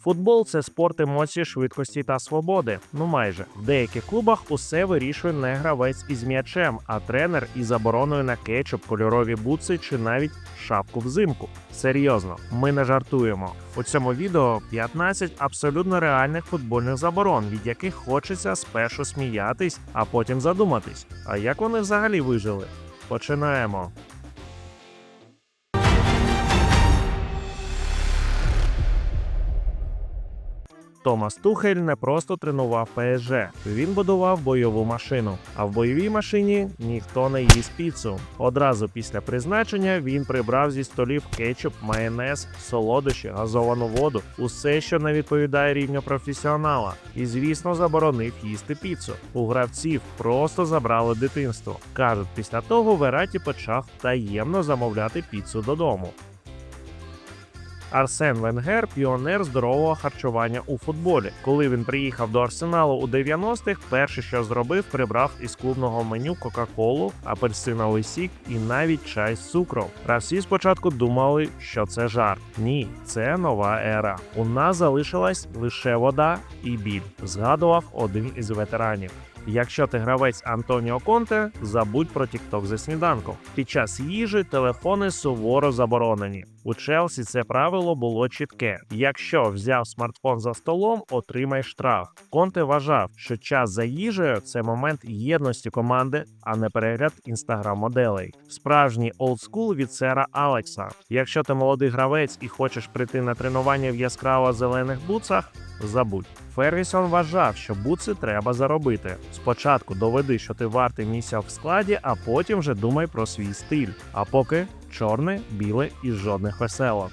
Футбол це спорт емоцій, швидкості та свободи. Ну майже в деяких клубах усе вирішує не гравець із м'ячем, а тренер із забороною на кетчуп, кольорові бутси чи навіть шапку взимку. Серйозно, ми не жартуємо. У цьому відео 15 абсолютно реальних футбольних заборон, від яких хочеться спершу сміятись, а потім задуматись. А як вони взагалі вижили? Починаємо. Томас Тухель не просто тренував ПСЖ, він будував бойову машину. А в бойовій машині ніхто не їсть піцу. Одразу після призначення він прибрав зі столів кетчуп, майонез, солодощі, газовану воду, усе, що не відповідає рівню професіонала. І, звісно, заборонив їсти піцу. У гравців просто забрали дитинство. кажуть, після того Вераті почав таємно замовляти піцу додому. Арсен Венгер піонер здорового харчування у футболі. Коли він приїхав до арсеналу у 90-х, перше, що зробив, прибрав із клубного меню Кока-Колу, апельсиновий сік і навіть чай з цукром. Гравці спочатку думали, що це жарт. Ні, це нова ера. У нас залишилась лише вода і біль. Згадував один із ветеранів. Якщо ти гравець Антоніо Конте, забудь про TikTok за сніданком. Під час їжі телефони суворо заборонені. У Челсі це правило було чітке: якщо взяв смартфон за столом, отримай штраф. Конте вважав, що час за їжею це момент єдності команди, а не перегляд інстаграм-моделей. Справжній олдскул від сера Алекса. Якщо ти молодий гравець і хочеш прийти на тренування в яскраво зелених бутсах, забудь. Фергюсон вважав, що бутси треба заробити. Спочатку доведи, що ти вартий місця в складі, а потім вже думай про свій стиль. А поки чорне, біле і жодних веселок.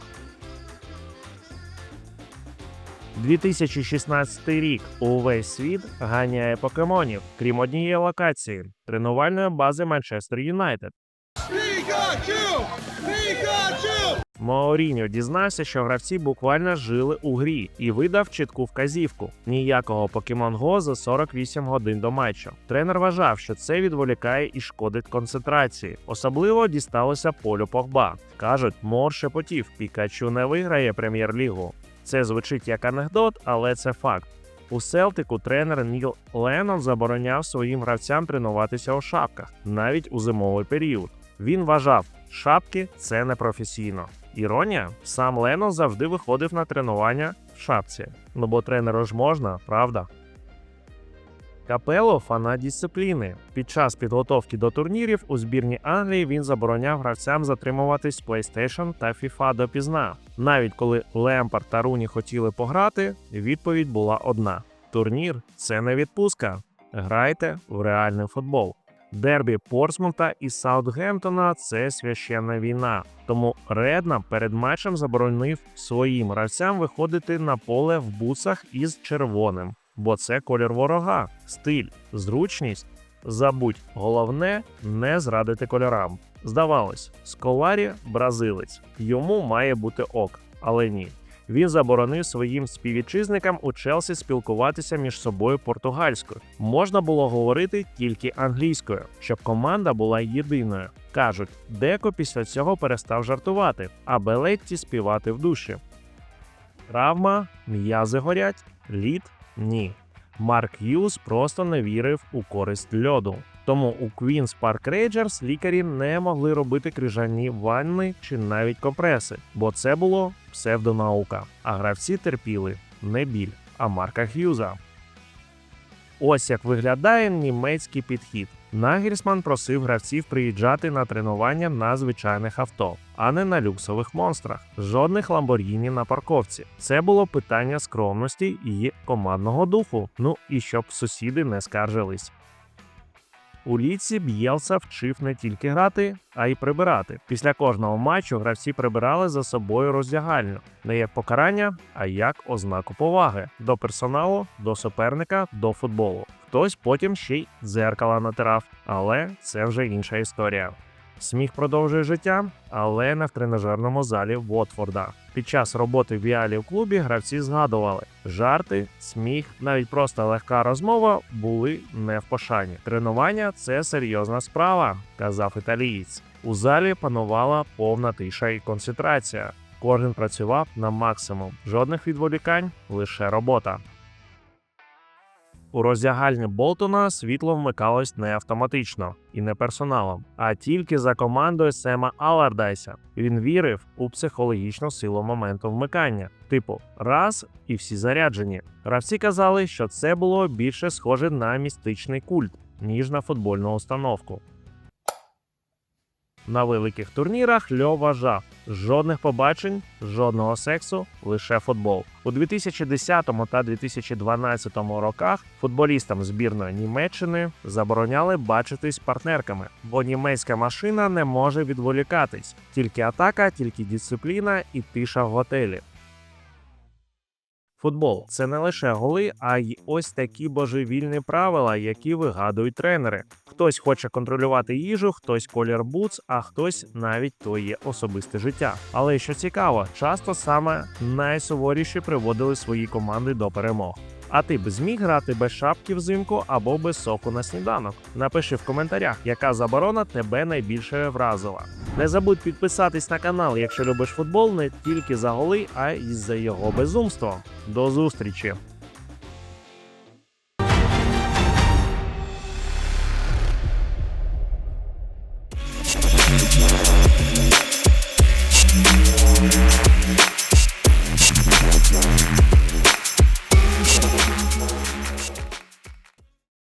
2016 рік увесь світ ганяє покемонів, крім однієї локації тренувальної бази Манчестер Юнайтед. Pikachu! Pikachu! Маоріньо дізнався, що гравці буквально жили у грі і видав чітку вказівку: ніякого Pokemon Go за 48 годин до матчу. Тренер вважав, що це відволікає і шкодить концентрації. Особливо дісталося полю Погба. кажуть, Мор шепотів, Пікачу не виграє прем'єр-лігу. Це звучить як анекдот, але це факт. У Селтику тренер Ніл Леннон забороняв своїм гравцям тренуватися у шапках навіть у зимовий період. Він вважав, шапки це непрофесійно. Іронія, сам Леннон завжди виходив на тренування в шапці. Ну бо тренеру ж можна, правда? Капело фанат дисципліни. Під час підготовки до турнірів у збірні Англії він забороняв гравцям затримуватись PlayStation та FIFA допізна. Навіть коли Лемпард та Руні хотіли пограти, відповідь була одна: турнір це не відпустка. Грайте в реальний футбол. Дербі Портсмута і Саутгемптона це священна війна. Тому Редна перед матчем заборонив своїм гравцям виходити на поле в бусах із червоним, бо це колір ворога, стиль, зручність. Забудь, головне не зрадити кольорам. Здавалось, Сколарі бразилець, йому має бути ок, але ні. Він заборонив своїм співвітчизникам у Челсі спілкуватися між собою португальською. Можна було говорити тільки англійською, щоб команда була єдиною. Кажуть, Деко після цього перестав жартувати, а Белетті співати в душі. Травма, м'язи горять, лід ні. Марк Юз просто не вірив у користь льоду. Тому у Queen's Park Rangers лікарі не могли робити крижані ванни чи навіть компреси, бо це було псевдонаука. А гравці терпіли не біль, а Марка Х'юза. Ось як виглядає німецький підхід. Нагельсман просив гравців приїжджати на тренування на звичайних авто, а не на люксових монстрах. Жодних ламборгіні на парковці. Це було питання скромності і командного духу. Ну і щоб сусіди не скаржились. У ліці Б'єлса вчив не тільки грати, а й прибирати. Після кожного матчу гравці прибирали за собою роздягальню не як покарання, а як ознаку поваги до персоналу, до суперника, до футболу. Хтось потім ще й дзеркала натирав, але це вже інша історія. Сміх продовжує життя, але не в тренажерному залі Вотфорда. Під час роботи в Віалі в клубі гравці згадували жарти, сміх, навіть просто легка розмова були не в пошані. Тренування це серйозна справа, казав італієць. У залі панувала повна тиша і концентрація. Кожен працював на максимум. Жодних відволікань, лише робота. У роздягальні Болтона світло вмикалось не автоматично і не персоналом, а тільки за командою Сема Алардайса. Він вірив у психологічну силу моменту вмикання, типу раз і всі заряджені. Гравці казали, що це було більше схоже на містичний культ, ніж на футбольну установку. На великих турнірах Льо важа жодних побачень, жодного сексу, лише футбол. У 2010 та 2012 роках футболістам збірної Німеччини забороняли бачитись партнерками, бо німецька машина не може відволікатись. Тільки атака, тільки дисципліна і тиша в готелі. Футбол це не лише голи, а й ось такі божевільні правила, які вигадують тренери. Хтось хоче контролювати їжу, хтось колір бутс, а хтось навіть твоє особисте життя. Але що цікаво, часто саме найсуворіші приводили свої команди до перемог. А ти б зміг грати без шапки взимку або без соку на сніданок? Напиши в коментарях, яка заборона тебе найбільше вразила. Не забудь підписатись на канал, якщо любиш футбол не тільки за голи, а й за його безумство. До зустрічі!